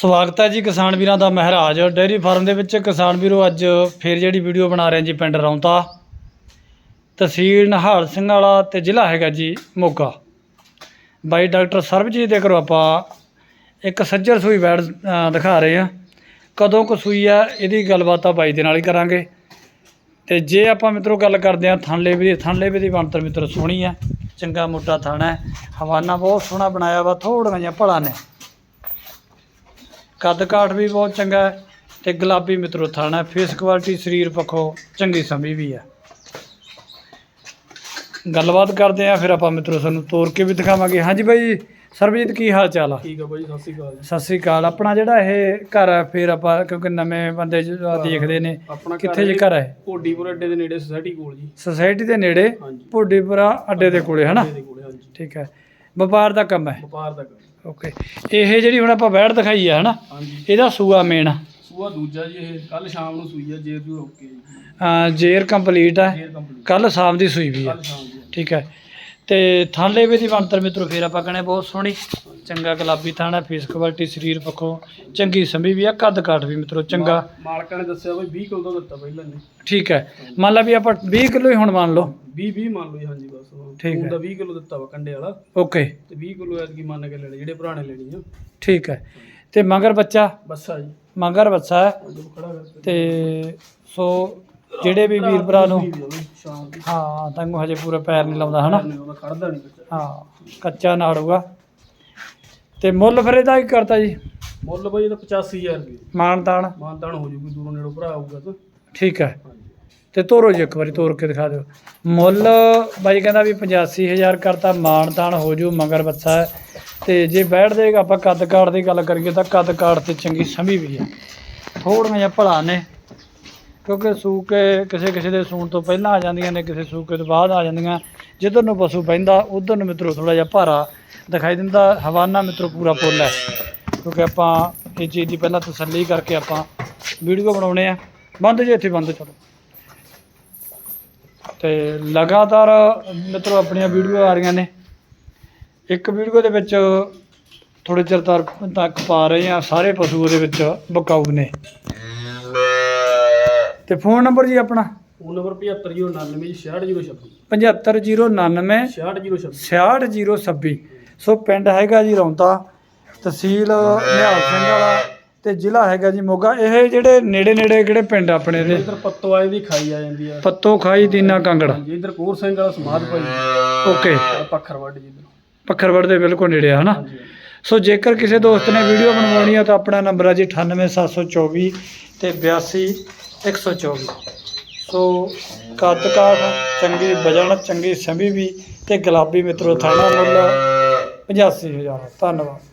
ਸਵਾਗਤ ਹੈ ਜੀ ਕਿਸਾਨ ਵੀਰਾਂ ਦਾ ਮਹਾਰਾਜ। ਡੇਅਰੀ ਫਾਰਮ ਦੇ ਵਿੱਚ ਕਿਸਾਨ ਵੀਰੋ ਅੱਜ ਫੇਰ ਜਿਹੜੀ ਵੀਡੀਓ ਬਣਾ ਰਹੇ ਜੀ ਪਿੰਡ ਰੌਂਤਾ। ਤਹਿਸੀਲ ਨਿਹਾਲ ਸਿੰਘ ਵਾਲਾ ਤੇ ਜ਼ਿਲ੍ਹਾ ਹੈਗਾ ਜੀ ਮੋਗਾ। ਬਾਈ ਡਾਕਟਰ ਸਰਬਜੀਤ ਦੇ ਘਰੋਂ ਆਪਾਂ ਇੱਕ ਸੱਜਰ ਸੂਈ ਵੈੜ ਦਿਖਾ ਰਹੇ ਹਾਂ। ਕਦੋਂ ਕੁ ਸੂਈ ਆ, ਇਹਦੀ ਗੱਲਬਾਤ ਆ ਬਾਈ ਦੇ ਨਾਲ ਹੀ ਕਰਾਂਗੇ। ਤੇ ਜੇ ਆਪਾਂ ਮਿੱਤਰੋ ਗੱਲ ਕਰਦੇ ਹਾਂ ਥਣਲੇ ਵੀ ਥਣਲੇ ਵੀ ਦੀ ਬਣਤਰ ਮਿੱਤਰ ਸੋਹਣੀ ਆ। ਚੰਗਾ ਮੋਟਾ ਥਾਣਾ ਹੈ। ਹਵਾਨਾ ਬਹੁਤ ਸੋਹਣਾ ਬਣਾਇਆ ਵਾ ਥੋੜੀਆਂ ਜਿਹਾ ਭਲਾ ਨੇ। ਕੱਦ ਕਾਠ ਵੀ ਬਹੁਤ ਚੰਗਾ ਹੈ ਤੇ ਗੁਲਾਬੀ ਮਿੱਤਰੋ ਥਾਣਾ ਫੇਸ ਕੁਆਲਿਟੀ ਸਰੀਰ ਪੱਖੋਂ ਚੰਗੀ ਸਮੀ ਵੀ ਹੈ। ਗੱਲਬਾਤ ਕਰਦੇ ਆ ਫਿਰ ਆਪਾਂ ਮਿੱਤਰੋ ਸਾਨੂੰ ਤੋਰ ਕੇ ਵੀ ਦਿਖਾਵਾਂਗੇ। ਹਾਂਜੀ ਬਾਈ ਸਰਬਜੀਤ ਕੀ ਹਾਲ ਚਾਲ ਆ? ਠੀਕ ਆ ਬਾਈ ਸਤਿ ਸ਼੍ਰੀ ਅਕਾਲ ਜੀ। ਸਤਿ ਸ੍ਰੀ ਅਕਾਲ। ਆਪਣਾ ਜਿਹੜਾ ਇਹ ਘਰ ਹੈ ਫਿਰ ਆਪਾਂ ਕਿਉਂਕਿ ਨਵੇਂ ਬੰਦੇ ਜਿਹੜਾ ਦੇਖਦੇ ਨੇ ਕਿੱਥੇ ਜੇ ਘਰ ਹੈ? ਓਡੀਪੁਰ ਅੱਡੇ ਦੇ ਨੇੜੇ ਸੋਸਾਇਟੀ ਕੋਲ ਜੀ। ਸੁਸਾਇਟੀ ਦੇ ਨੇੜੇ ਭੋਡੀਪੁਰਾ ਅੱਡੇ ਦੇ ਕੋਲੇ ਹਨਾ? ਠੀਕ ਹੈ। ਵਪਾਰ ਦਾ ਕੰਮ ਹੈ? ਵਪਾਰ ਦਾ ਕੰਮ। ਓਕੇ ਇਹ ਜਿਹੜੀ ਹੁਣ ਆਪਾਂ ਬੈਠ ਦਿਖਾਈ ਹੈ ਹਨਾ? ਹਾਂਜੀ। ਇਹਦਾ ਸੂਆ ਮੇਨ ਸੂਆ ਦੂਜਾ ਜੀ ਇਹ ਕੱਲ ਸ਼ਾਮ ਨੂੰ ਸੂਈ ਆ ਜੇਰ ਜੂ ਓਕੇ ਜੀ ਜੇਰ ਕੰਪਲੀਟ ਜੇਰ ਕੰਪਲੀਟ ਕੱਲ ਸ਼ਾਮ ਦੀ ਸੂਈ ਵੀ ਹੈ ਕੱਲ ਸ਼ਾਮ ਦੀ ਠੀਕ ਹੈ ਤੇ ਥਾਲੇ ਵੀ ਦੀ ਬਣਤਰ ਮਿੱਤਰੋ ਫੇਰ ਆਪਾਂ ਕਹਣੇ ਬਹੁਤ ਸੋਹਣੀ। ਚੰਗਾ ਗੁਲਾਬੀ ਥਾਣਾ ਫੇਸ ਕੁਆਲਿਟੀ ਸਰੀਰ ਪੱਖੋਂ ਚੰਗੀ ਸੰਭੀ ਵੀ ਆ ਕੱਦ ਕਾਠ ਵੀ ਮਿੱਤਰੋ ਚੰਗਾ। ਮਾਲਕਾਂ ਨੇ ਦੱਸਿਆ ਬਈ 20 ਕਿਲੋ ਦਾ ਦਿੱਤਾ ਪਹਿਲਾਂ ਨੇ ਠੀਕ ਹੈ। ਮੰਨ ਲਾ ਵੀ ਆਪਾਂ 20 ਕਿਲੋ ਹੀ ਹੁਣ ਮੰਨ ਲਓ। 20 20 ਮੰਨ ਲਓ ਜੀ ਹਾਂਜੀ ਬਸ। ਠੀਕ ਹੈ। ਦਾ 20 ਕਿਲੋ ਦਿੱਤਾ ਵਾ ਕੰਡੇ ਵਾਲਾ। ਓਕੇ। ਤੇ 20 ਕਿਲੋ ਐਤਕੀ ਮੰਨ ਕੇ ਲੈਣੇ ਜਿਹੜੇ ਨੇ ਲੈਣੀ ਆ। ਠੀਕ ਹੈ। ਤੇ ਮਗਰ ਬੱਚਾ? ਬੱਸਾ ਜੀ। ਮਗਰ ਬੱਚਾ ਹੈ। ਜਦੋਂ ਖੜਾ ਕਰਕੇ ਤੇ ਸੋ ਜਿਹੜੇ ਵੀ ਵੀਰ ਭਰਾ ਨੂੰ ਵੀ ਸ਼ਾਮ ਦੀ ਹਾਂ ਹਜੇ ਪੂਰਾ ਪੈਰ ਨਹੀਂ ਲਾਉਂਦਾ ਹਨਾ? ਨਹੀਂ ਉਹਦਾ ਖੜਦਾ ਨਹੀਂ ਬੱਚਾ। ਹਾਂ ਕੱਚਾ ਨਾੜੂਗਾ ਤੇ ਮੁੱਲ ਫਿਰ ਇਹਦਾ ਕੀ ਕਰਤਾ ਜੀ? ਮੁੱਲ ਬਈ ਇਹਦਾ 85000 ਰੁਪਏ। ਮਾਨ ਤਾਨ ਮਾਨਤਾਨ ਹੋ ਜੂਗੀ ਦੂਰੋਂ ਨੇੜੋਂ ਭਰਾ ਆਊਗਾ ਤਾਂ। ਠੀਕ ਹੈ। ਹਾਂਜੀ। ਤੇ ਤੋਰੋ ਜੀ ਇੱਕ ਵਾਰੀ ਤੋਰ ਕੇ ਦਿਖਾ ਦਿਓ। ਮੁੱਲ ਬਾਈ ਕਹਿੰਦਾ ਵੀ 85000 ਕਰਤਾ ਮਾਨ ਤਾਨ ਹੋ ਜੂ ਮਗਰ ਬੱਚਾ ਹੈ। ਤੇ ਜੇ ਬੈਠ ਦੇਗਾ ਆਪਾਂ ਕੱਦ ਕਾਠ ਦੀ ਗੱਲ ਕਰੀਏ ਤਾਂ ਕੱਦ ਕਾਠ ਤੇ ਚੰਗੀ ਸਮੀ ਵੀ ਹੈ। ਥੋੜੀਆਂ ਜਿਹਾ ਭਲਾ ਨੇ ਕਿਉਂਕਿ ਸੂਕੇ ਕਿਸੇ ਕਿਸੇ ਦੇ ਸੂਣ ਤੋਂ ਪਹਿਲਾਂ ਆ ਜਾਂਦੀਆਂ ਨੇ ਕਿਸੇ ਸੂਕੇ ਤੋਂ ਬਾਅਦ ਆ ਜਾਂਦੀਆਂ। ਜਿੱਧਰ ਨੂੰ ਪਸ਼ੂ ਬਹਿੰਦਾ, ਉਧਰ ਨੂੰ ਮਿੱਤਰੋ ਥੋੜਾ ਜਿਹਾ ਭਾਰਾ ਦਿਖਾਈ ਦਿੰਦਾ, ਹਵਾਨਾ ਮਿੱਤਰੋ ਪੂਰਾ ਫੁੱਲ ਹੈ। ਕਿਉਂਕਿ ਆਪਾਂ ਇਹ ਚੀਜ਼ ਦੀ ਪਹਿਲਾਂ ਤਸੱਲੀ ਕਰਕੇ ਆਪਾਂ ਵੀਡੀਓ ਬਣਾਉਣੇ ਆ। ਬੰਦ ਜੇ ਇੱਥੇ ਬੰਦ ਚਲੋ। ਤੇ ਲਗਾਤਾਰ ਮਿੱਤਰੋ ਆਪਣੀਆਂ ਵੀਡੀਓ ਆ ਰਹੀਆਂ ਨੇ। ਇੱਕ ਵੀਡੀਓ ਦੇ ਵਿੱਚ ਥੋੜੇ ਚਿਰ ਤੱਕ ਤੱਕ ਪਾ ਰਹੇ ਆ ਸਾਰੇ ਪਸ਼ੂ ਉਹਦੇ ਵਿੱਚ ਬਕਾਊ ਨੇ। ਤੇ ਫੋਨ ਨੰਬਰ ਜੀ ਆਪਣਾ? ਫੋਨ ਨੰਬਰ 7509966026 75099 6026 66026 ਸੋ ਪਿੰਡ ਹੈਗਾ ਜੀ ਰੌਂਤਾ ਤਹਿਸੀਲ ਨਿਹਾਲ ਸਿੰਘ ਵਾਲਾ ਤੇ ਜ਼ਿਲ੍ਹਾ ਹੈਗਾ ਜੀ ਮੋਗਾ। ਇਹ ਜਿਹੜੇ ਨੇੜੇ ਨੇੜੇ ਕਿਹੜੇ ਪਿੰਡ ਆਪਣੇ ਦੇ ਇਧਰ ਪੱਤੋਆਏ ਦੀ ਖਾਈ ਆ ਜਾਂਦੀ ਆ। ਪੱਤੋ ਖਾਈ ਦੀਨਾ ਕਾਂਗੜ। ਹਾਂਜੀ ਇਧਰ ਕੋਰ ਸਿੰਘ ਵਾਲਾ ਸਮਾਧ ਭਾਈ। ਓਕੇ। ਪੱਖਰਵੱਡ ਜੀ ਇੱਧਰ। ਪੱਖਰਵੜ ਦੇ ਬਿਲਕੁਲ ਨੇੜੇ ਆ ਹਨਾ? ਸੋ ਜੇਕਰ ਕਿਸੇ ਦੋਸਤ ਨੇ ਵੀਡੀਓ ਬਣਵਾਉਣੀ ਆ ਤਾਂ ਆਪਣਾ ਨੰਬਰ ਹੈ ਜੀ 98724 ਤੇ 82124 ਸੋ ਕੱਦ ਕਾਠ ਚੰਗੀ ਵਜਣ ਚੰਗੀ ਸੰਭੀ ਵੀ ਤੇ ਗੁਲਾਬੀ ਮਿੱਤਰੋ, ਥਾਣਾ ਮੁੱਲ 85000 ਧੰਨਵਾਦ।